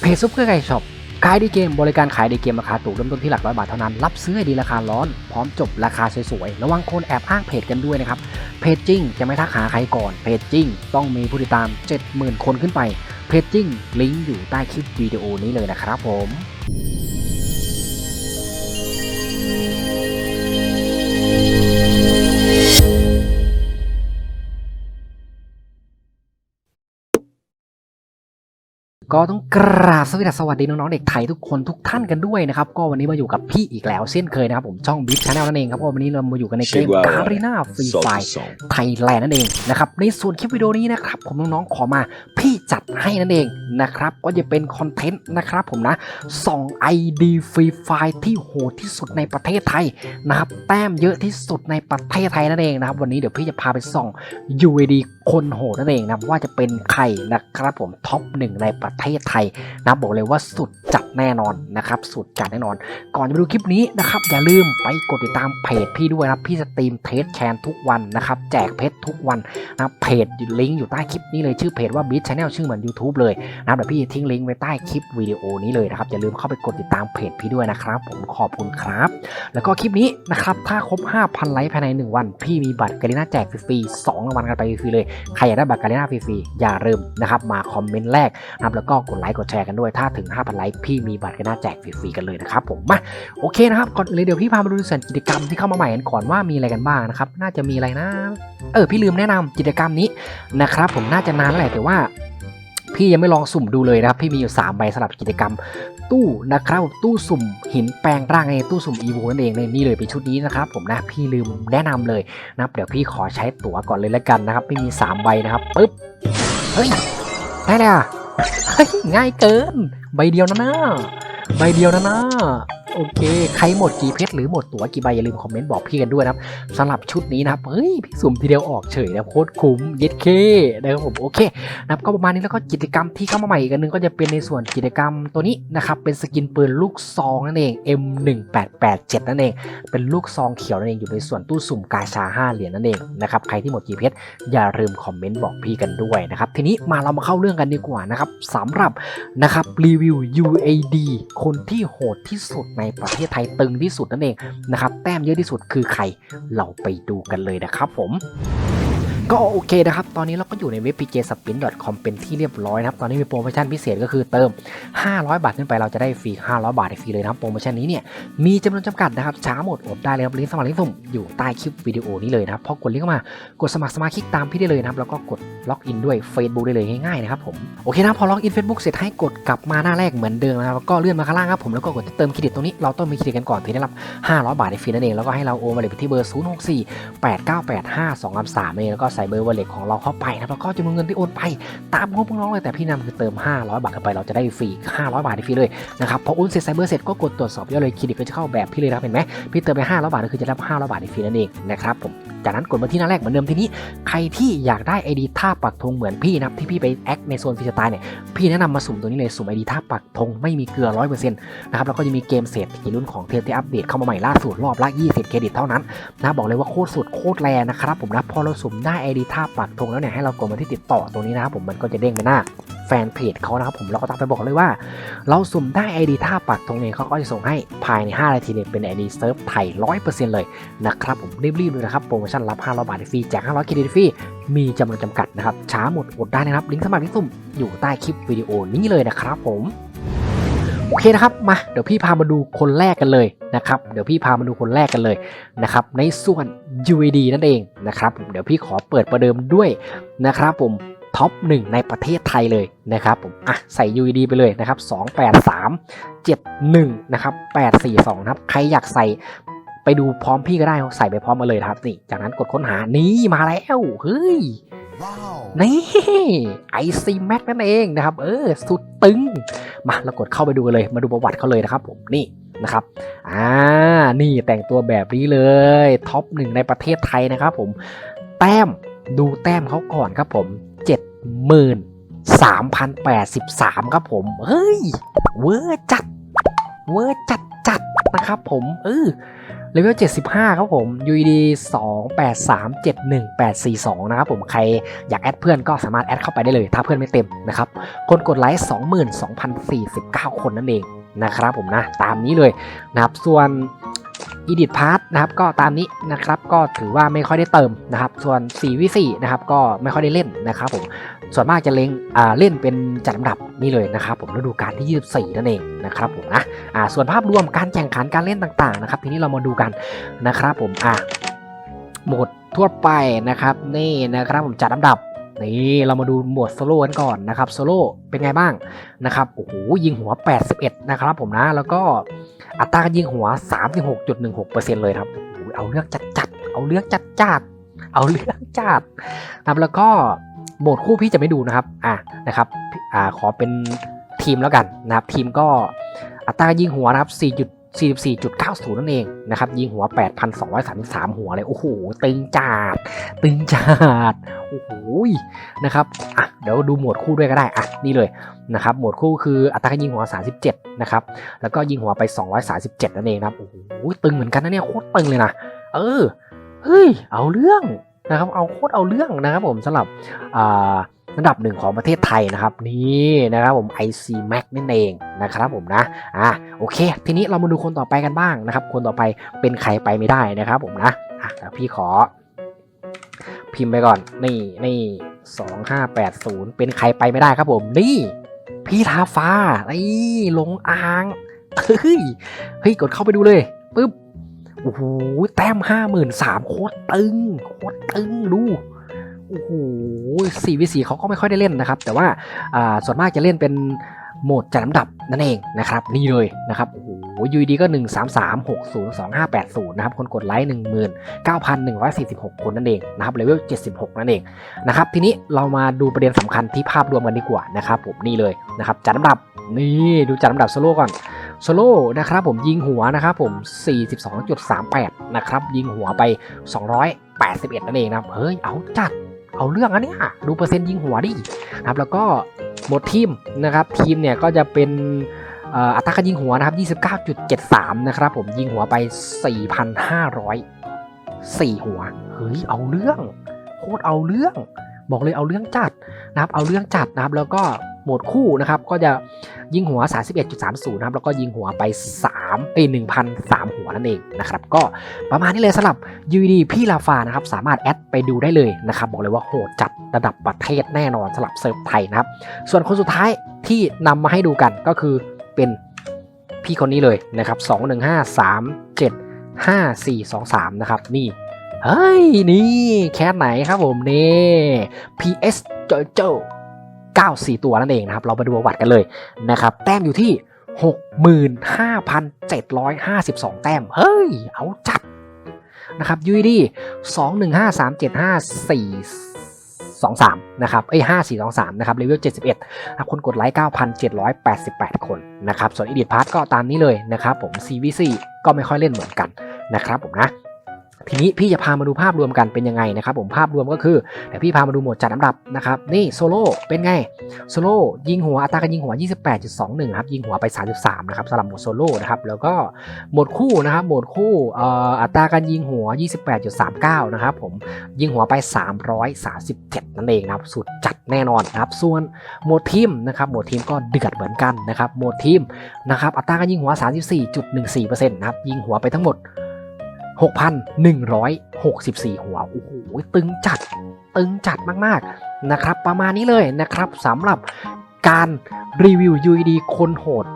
เพจซุปเปอร์ไก่ช็อปขายดีเกมบริการขายดีเกมราคาถูกเริ่มต้นที่หลักร้อยบาทเท่านั้น รับซื้อดีราคาร้อน พร้อมจบราคาสวยๆ ระวังคนแอบอ้างเพจกันด้วยนะครับ เพจจริงจะไม่ทักหาใครก่อน เพจจริงต้องมีผู้ติดตาม 70,000 คนขึ้นไป เพจจริงลิงก์อยู่ใต้คลิปวิดีโอนี้เลยนะครับผม ก็ต้องกราบสวัสดีสวัสดีน้องๆเด็กไทยทุกคนทุกท่านกันด้วยนะครับ ก็วันนี้มาอยู่กับพี่อีกแล้วเช่นเคยนะครับผมช่องบิ๊กชาแนลนั่นเองครับก็วันนี้เรามาอยู่กันในเกม Chihuahua การีนาฟรีไฟ Solta o som. ไทยแลนด์นั่นเองนะครับในส่วนคลิปวิดีโอนี้นะครับผมน้องๆขอมาพี่จัดให้นั่นเองนะครับก็จะเป็นคอนเทนต์นะครับผมนะส่อง ID ฟรีไฟที่โหดที่สุดในประเทศไทยนะครับแต้มเยอะที่สุดในประเทศไทยนั่นเองนะครับวันนี้เดี๋ยวพี่จะพาไปส่อง UAD คนโหดนั่นเองนะว่าจะเป็นใครนะครับผมท็อปหนึ่งในประเทศไทยนะบอกเลยว่าสุดจัด แน่นอนนะครับสุดจัดแน่นอน ก่อนจะไปดูคลิปนี้นะครับอย่าลืมไปกดติดตามเพจพี่ด้วยนะพี่สตรีมเทสแคนทุกวันนะครับแจกเพชรทุกวันนะเพจลิงก์อยู่ใต้คลิปนี้เลยชื่อเพจว่าบิ๊ชแนลชื่อเหมือน YouTube เลยนะเดี๋ยวพี่ทิ้งลิงก์ไว้ใต้คลิปวิดีโอนี้เลยนะครับอย่าลืมเข้าไปกดติดตามเพจพี่ด้วยนะครับ ผมขอบคุณครับ แล้วก็คลิปนี้นะครับถ้าครบ 5,000 ไลค์ภายใน 1 วัน พี่มีบัตรการีน่าแจกฟรีๆ2รางวัลกันไปฟรีเลยใครอยากได้บัตรการีน่าฟรีๆอย่าลืมนะครับมาคอมเมนต์แรกนะครับแล้วก็กดไลค์กดแชร์กันด้วยถ้าถึง 5,000 ไลค์พี่มีบัตรการีน่าแจกฟรีๆกันเลยนะครับผมมาโอเคนะครับก่อนเลยเดี๋ยวพี่พามาดูส่วนกิจกรรมที่เข้ามาใหม่กันก่อนว่ามีอะไรกันบ้างนะครับน่าจะมีอะไรนะ เออพี่ลืมแนะนำกิจกรรมนี้นะครับผมน่าจะนานแหละแต่ว่าพี่ยังไม่ลองสุ่มดูเลยนะครับ พี่มีอยู่3ใบสำหรับกิจกรรม ตู้นะครับตู้สุ่มหินแปลงร่างในตู้สุ่มอีโวนั่นเองเลยนี่เลยเป็นชุดนี้นะครับ ผมนะพี่ลืมแนะนำเลยนะครับเดี๋ยวพี่ขอใช้ตั๋วก่อนเลยแล้วกันนะครับพี่มี3ใบนะครับปึ๊บเฮ้ยได้เลยอะเฮ้ยง่ายเกิน ใบเดียวนะนะใบเดียวนะนะ โอเค ใครหมดกี่เพชรหรือหมดตั๋วกี่ใบอย่าลืมคอมเมนต์บอกพี่กันด้วยนะครับสำหรับชุดนี้นะครับเฮ้ยพี่สุ่มทีเดียวออกเฉยนะโคตรคุ้มเย็ดเคนะครับผมโอเคนะครับก็ประมาณนี้แล้วก็กิจกรรมที่เข้ามาใหม่อีกอันนึงก็จะเป็นในส่วนกิจกรรมตัวนี้นะครับเป็นสกินปืนลูกซองนั่นเอง M1887 นั่นเอง เป็นลูกซองเขียวนั่นเองอยู่ในส่วนตู้สุ่มกาชา5เหรียญนั่นเองนะครับใครที่หมดกี่เพชรอย่าลืมคอมเมนต์บอกพี่กันด้วยนะครับทีนี้มาเรามาเข้าเรื่องกันดีกว่านะครับสำหรับนะครับรีวิว UAD คนที่โหดที่สุดในประเทศไทยตึงที่สุดนั่นเองนะครับแต้มเยอะที่สุดคือใครเราไปดูกันเลยนะครับผม ก็โอเคนะครับ ตอนนี้เราก็อยู่ในเว็บ pjspin.com เป็นที่เรียบร้อยนะครับ ตอนนี้มีโปรโมชั่นพิเศษก็คือเติม 500 บาทขึ้นไปเราจะได้ฟรี 500 บาทฟรีเลยนะครับโปรโมชั่นนี้เนี่ยมีจำนวนจำกัดนะครับช้าหมดอดได้เลยครับลิงก์สมัครลิงก์สุ่มอยู่ใต้คลิปวิดีโอนี้เลยนะครับพอกดลิงก์เข้ามากดสมัครสมาชิกตามพี่ได้เลยนะครับแล้วก็กดล็อกอินด้วย Facebook ได้เลยง่ายๆนะครับผมโอเคนะพอล็อกอิน Facebook เสร็จให้กดกลับมาหน้าแรกเหมือนเดิมนะครับแล้วก็เลื่อนมาข้างล่างครับผมแล้วก็กดเติมเครดิตตรงนี้เราต้องมีเครดิตกันก่อนถึงได้รับ 500 บาทฟรีนั่นเองแล้วก็ให้เราโอนมาเลยที่เบอร์ 064 8 9 8 5 2 3 3เองแล้วก็ใส่เบอร์วอลเล็ตของเราเข้าไปนะแล้วก็จำนวนเงินที่โอนไปตามงบน้องเลยแต่พี่นำคือเติม 500 บาทเข้าไปเราจะได้ฟรี 500 บาทฟรีเลยนะครับพอโอนเสร็จใส่เบอร์เสร็จก็กดตรวจสอบยอดเลยเครดิตก็จะเข้าแบบพี่เลยนะครับเห็นไหมพี่เติมไป500บาทก็คือจะรับ500บาทฟรีนั่นเองนะครับผมจากนั้นกดมาที่หน้าแรกเหมือนเดิมทีนี้ ใครที่อยากได้ ID ท่าปักธงเหมือนพี่นะครับที่พี่ไปแอคในโซนฟรีสไตล์เนี่ยพี่แนะนำมาสุ่มตัวนี้เลยสุ่ม ID ท่าปักธงไม่มีเกลือ100%นต์นะครับแล้วก็จะมีเกมเศรษฐีรุ่นของเทปที่อัปเดตเข้ามาใหม่ล่าสุดรอบละ 20 เครดิตเท่านั้นนะบอกเลยว่าโคตรสุดโคตรแรงนะครับผมนะพอเราสุ่มได้ ID ท่าปักธงแล้วเนี่ยให้เรากดมาที่ติดต่อตรงนี้นะครับผมมันก็จะเด้งไปหน้าแฟนเพจเขานะครับผมเราก็ต้องไปบอกเลยว่า เราสุ่มได้ ID ท่าปักธงเนี่ยเขาก็จะส่งให้ภายใน5นาทีเนี่ยเป็น ID เซิร์ฟไทย100%เลยนะครับผมรีบๆเลยนะครับโปรโมชั่นรับ 500 บาทฟรีแจก 500 เครดิตฟรี มีจำนวนจำกัดนะครับ ช้าหมดอดได้นะครับ ลิงก์สมัครลิงก์สุ่มอยู่ใต้คลิปวิดีโอนี้เลยนะครับผมโอเคนะครับมาเดี๋ยวพี่พามาดูคนแรกกันเลยนะครับเดี๋ยวพี่พามาดูคนแรกกันเลยนะครับในส่วน UAD นั่นเองนะครับเดี๋ยวพี่ขอเปิดประเดิมด้วยนะครับผมท็อปหนึ่งในประเทศไทยเลยนะครับผมอะใส่ UAD ไปเลยนะครับ283 71นะครับ842นะครับใครอยากใส่ ไปดูพร้อมพี่ก็ได้ใส่ไปพร้อมมาเลยนะครับนี่จากนั้นกดค้นหานี่มาแล้วเฮ้ย Wow. นี่ไอซีแม็กนั่นเองนะครับ เออ สุดตึง มาเรากดเข้าไปดูกันเลย มาดูประวัติเขาเลยนะครับผมนี่นะครับ อ่า นี่แต่งตัวแบบนี้เลยท็อปหนึ่งในประเทศไทยนะครับผม แต้มดูแต้มเขาก่อนครับผมเจ็ดหมื่นสามพันแปดสิบสามครับผม เฮ้ย เวอร์จัด เวอร์จัดจัดนะครับผม เออ เลเวล 75 ครับผม UED 28371842นะครับผมใครอยากแอดเพื่อนก็สามารถแอดเข้าไปได้เลย ถ้าเพื่อนไม่เต็มนะครับ คนกดไลค์ 22,049 คนนั่นเองนะครับผมนะ ตามนี้เลยนะครับ ส่วน Edit Part นะครับก็ตามนี้นะครับก็ถือว่าไม่ค่อยได้เติมนะครับส่วน4วิ4นะครับก็ไม่ค่อยได้เล่นนะครับผมส่วนมากจะเล่นอ่าเล่นเป็นจัดลำดับนี่เลยนะครับผมฤดูกาลที่ 24 นั่นเองนะครับผมนะอ่าส่วนภาพรวมการแข่งขันการเล่นต่างๆนะครับทีนี้เรามาดูกันนะครับผมอะโหมดทั่วไปนะครับนี่นะครับผมจัดลำดับ นี่เรามาดูหมวดโซโล่กันก่อนนะครับโซโล่เป็นไงบ้างนะครับโอ้โหยิงหัว 81 นะครับผมนะ แล้วก็อัตราการยิงหัว 36.16%เลยครับโอ้โหเอาเรื่องจัดๆเอาเรื่องจัดๆเอาเรื่องจัดนะครับแล้วก็โหมดคู่พี่จะไม่ดูนะครับอะนะครับอ่าขอเป็นทีมแล้วกันนะครับทีมก็อัตราการยิงหัวนะครับ4 44.90 นั่นเองนะครับยิงหัว 8,233 หัวเลย โอ้โห ตึงจัดตึงจัดโอ้โหนะครับอะเดี๋ยวดูหมวดคู่ด้วยก็ได้อะนี่เลยนะครับหมวดคู่คืออัตราการยิงหัว 37 นะครับ แล้วก็ยิงหัวไป 237 นั่นเองนะครับโอ้โหตึงเหมือนกันนะเนี่ยโคตรตึงเลยนะเออเฮ้ยเอาเรื่องนะครับเอาโคตรเอาเรื่องนะครับผมสำหรับอ่า ระดับหนึ่งของประเทศไทยนะครับนี่นะครับผม IC Max นั่นเองนะครับผมนะอะโอเค ทีนี้เรามาดูคนต่อไปกันบ้างนะครับ คนต่อไปเป็นใครไปไม่ได้นะครับผมนะอะพี่ขอ พิมพ์ไปก่อนนี่นี่สองห้าแปดศูนย์เป็นใครไปไม่ได้ครับผมนี่ พี่ทาฟ้านี่ลงอ่างเฮ้ยเฮ้ยกดเข้าไปดูเลยปึ๊บโอ้โหแต้มห้าหมื่นสามโคตรตึงโคตรตึงดู โอ้โหสี่วิสีเขาก็ไม่ค่อยได้เล่นนะครับ แต่ว่าส่วนมากจะเล่นเป็นโหมดจัดลำดับนั่นเองนะครับนี่เลยนะครับโอ้โหยูดีก็ 1 3 3 6 0 2 5 8 0นะครับคนกดไลค์19,146 คนนั่นเองนะครับเลเวล76 นั่นเองนะครับทีนี้เรามาดูประเด็นสำคัญที่ภาพรวมกันดีกว่านะครับผมนี่เลยนะครับจัดลำดับนี่ดูจัดลำดับโซโล่ก่อนโซโล่นะครับผมยิงหัวนะครับผม 42.38 นะครับยิงหัวไป 281 นั่นเองนะครับเฮ้ยเอาจัด เอาเรื่องอันเนี้ยดูเปอร์เซ็นต์ยิงหัวดินะครับแล้วก็หมดทีมนะครับทีมเนี่ยก็จะเป็นเอ่ออัตราการยิงหัวนะครับ 29.73 นะครับผมยิงหัวไป 4,504 หัว เฮ้ย เอาเรื่อง โคตรเอาเรื่อง บอกเลยเอาเรื่องจัดนะครับ เอาเรื่องจัดนะครับ แล้วก็ โหมดคู่นะครับก็จะยิงหัว 31.30นะครับแล้วก็ยิงหัวไป3เอ้ย1,003 หัวนั่นเองนะครับก็ประมาณนี้เลยสำหรับ UD พี่ลาฟานะครับสามารถแอดไปดูได้เลยนะครับบอกเลยว่าโหดจัดระดับประเทศแน่นอนสำหรับเซิร์ฟไทยนะครับส่วนคนสุดท้ายที่นำมาให้ดูกันก็คือเป็นพี่คนนี้เลยนะครับ215375นะครับนี่เฮ้ยนี่แค่ไหนครับผมนี่ PS โจโจ 94 ตัวนั่นเองนะครับ เราไปดูประวัติกันเลยนะครับ แต้มอยู่ที่ 65,752 แต้ม เฮ้ย เอาจัดนะครับยูดีสองหนึ่งห้าสามเจ็ดห้าสี่สองสามนะครับไอห้าสี่สองสามนะครับเลเวลเจ็ดสิบเอ็ดคนกดไลค์เก้าพันเจ็ดร้อยแปดสิบแปดคนนะครับส่วนอีดิทพาร์ทก็ตามนี้เลยนะครับผมซีวีซีก็ไม่ค่อยเล่นเหมือนกันนะครับผมนะ ทีนี้พี่จะพามาดูภาพรวมกันเป็นยังไงนะครับผมภาพรวมก็คือเดี๋ยวพี่พามาดูหมดจัดอันดับนะครับนี่โซโล่เป็นไงโซโล่ยิงหัวอัตราการยิงหัว 28.21 ครับยิงหัวไป 33 นะครับสำหรับหมดโซโล่นะครับแล้วก็หมดคู่นะครับหมดคู่อ,อัตราการยิงหัว 28.39 นะครับผมยิงหัวไป 337 นั่นเองนะครับสุดจัดแน่นอนนะครับส่วนหมดทีมนะครับหมดทีมก็เดือดเหมือนกันนะครับหมดทีมนะครับอัตราการยิงหัว 34.14%นะครับยิงหัวไปทั้งหมด 6,164 หัว โอ้โห ตึงจัด ตึงจัดมากๆ นะครับ ประมาณนี้เลยนะครับสำหรับการรีวิว UED คนโหด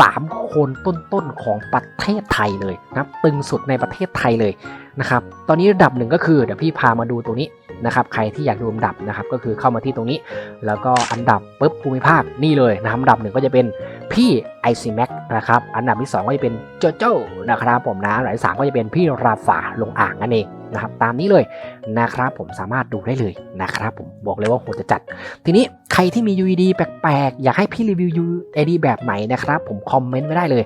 3 คนต้นๆ ของประเทศไทยเลยนับตึงสุดในประเทศไทยเลยนะครับ ตอนนี้ระดับหนึ่งก็คือ เดี๋ยวพี่พามาดูตรงนี้ นะครับใครที่อยากดูอันดับนะครับก็คือเข้ามาที่ตรงนี้ แล้วก็อันดับปุ๊บภูมิภาคนี่เลยนะครับอันดับหนึ่งก็จะเป็นพี่ไอซีแม็กนะครับอันดับที่ 2 ก็จะเป็นโจโจ้นะครับผมนะอันดับที่สามก็จะเป็นพี่ราฟาลงอ่างนั่นเอง นะครับตามนี้เลยนะครับผมสามารถดูได้เลยนะครับผมบอกเลยว่าโหจะจัด ทีนี้ใครที่มี UED แปลกๆ อยากให้พี่รีวิว UED แบบไหนนะครับผมคอมเมนต์ไว้ได้เลย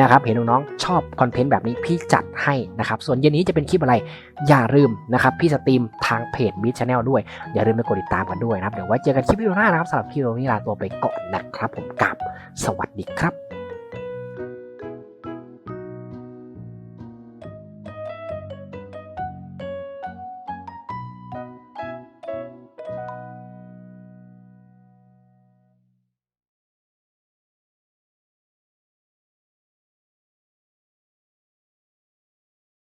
นะครับเห็นน้องๆชอบคอนเทนต์แบบนี้พี่จัดให้นะครับส่วนเย็นนี้จะเป็นคลิปอะไรอย่าลืมนะครับพี่สตรีมทางเพจบิชชาแนลด้วย อย่าลืมไปกดติดตามกันด้วยนะครับเดี๋ยวไว้เจอกันคลิปวิดีโอหน้านะครับสำหรับคลิปวิดีโอนี้ลาตัวไปก่อนนะครับผมกับสวัสดีครับ